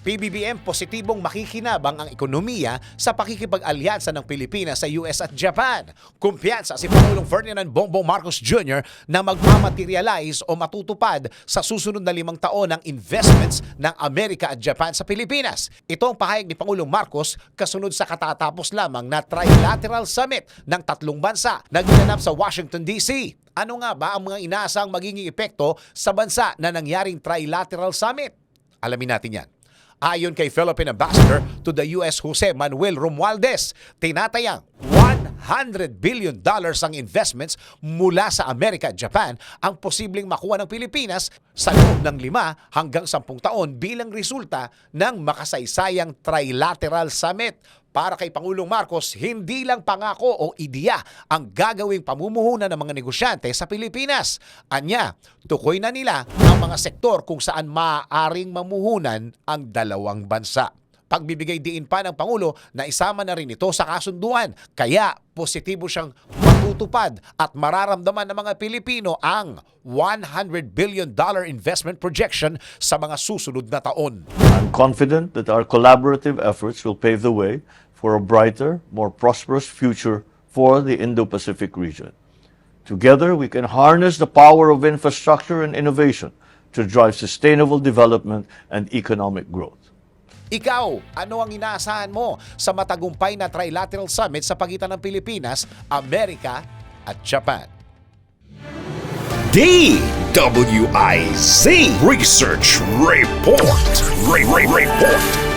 PBBM positibong makikinabang ang ekonomiya sa pakikipag-alyansa ng Pilipinas sa US at Japan. Kumpiyansa si Pangulong Ferdinand Bongbong Marcos Jr. na magmamaterialize o matutupad sa susunod na limang taon ang investments ng Amerika at Japan sa Pilipinas. Ito ang pahayag ni Pangulong Marcos kasunod sa katatapos lamang na trilateral summit ng tatlong bansa na ginanap sa Washington DC. Ano nga ba ang mga inaasang magiging epekto sa bansa na nangyaring trilateral summit? Alamin natin yan. Ayon kay Philippine Ambassador to the US Jose Manuel Romualdez, tinatayang 100 billion dollars ang investments mula sa Amerika at Japan ang posibleng makuha ng Pilipinas sa loob ng lima hanggang sampung taon bilang resulta ng makasaysayang trilateral summit. Para kay Pangulong Marcos, hindi lang pangako o ideya ang gagawing pamumuhunan ng mga negosyante sa Pilipinas. Anya, tukoy na nila ang mga sektor kung saan maaaring mamuhunan ang dalawang bansa. Pagbibigay diin pa ng Pangulo na isama na rin ito sa kasunduan. Kaya positibo siyang matutupad at mararamdaman ng mga Pilipino ang 100 billion dollar investment projection sa mga susunod na taon. I'm confident that our collaborative efforts will pave the way for a brighter, more prosperous future for the Indo-Pacific region. Together, we can harness the power of infrastructure and innovation to drive sustainable development and economic growth. Ikaw, ano ang inaasahan mo sa matagumpay na trilateral summit sa pagitan ng Pilipinas, Amerika at Japan? DWIZ Research Report. Re- Re- Report.